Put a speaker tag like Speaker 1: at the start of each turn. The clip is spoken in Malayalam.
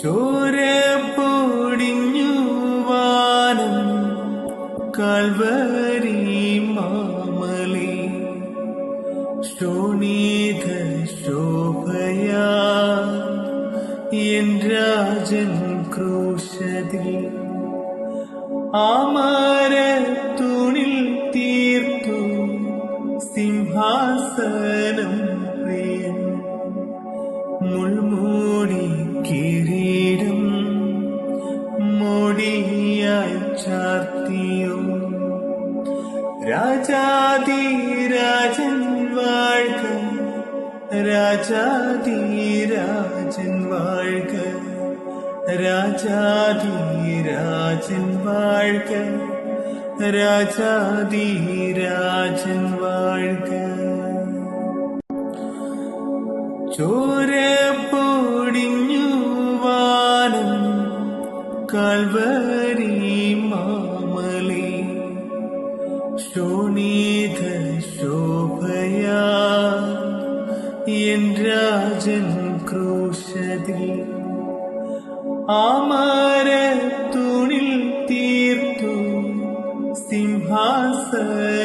Speaker 1: ചോര പൊടിഞ്ഞു വാനം കൽവരി മാമലി. ശോണീത ശോഭയാ എൻ രാജൻ ക്രൂശതിൽ. തുണിൽ തീർത്തു സിംഹാസനം മുൾമൂടി കിരീടം മോടിയായി ചാർത്തിയോ. രാജാതി രാജൻ വാഴ്ക രാജാതി രാജൻ വാഴ്ക രാജാതി രാജൻ വാഴ്ക രാജാതി രാജൻ വാഴ്ക. ചോര கல்வரி மாமலே ശോണീത ശോഭയാ എൻ രാജൻ ക്രൂശതി ആമാര തുണിൽ തീർത്തു സിംഹാസന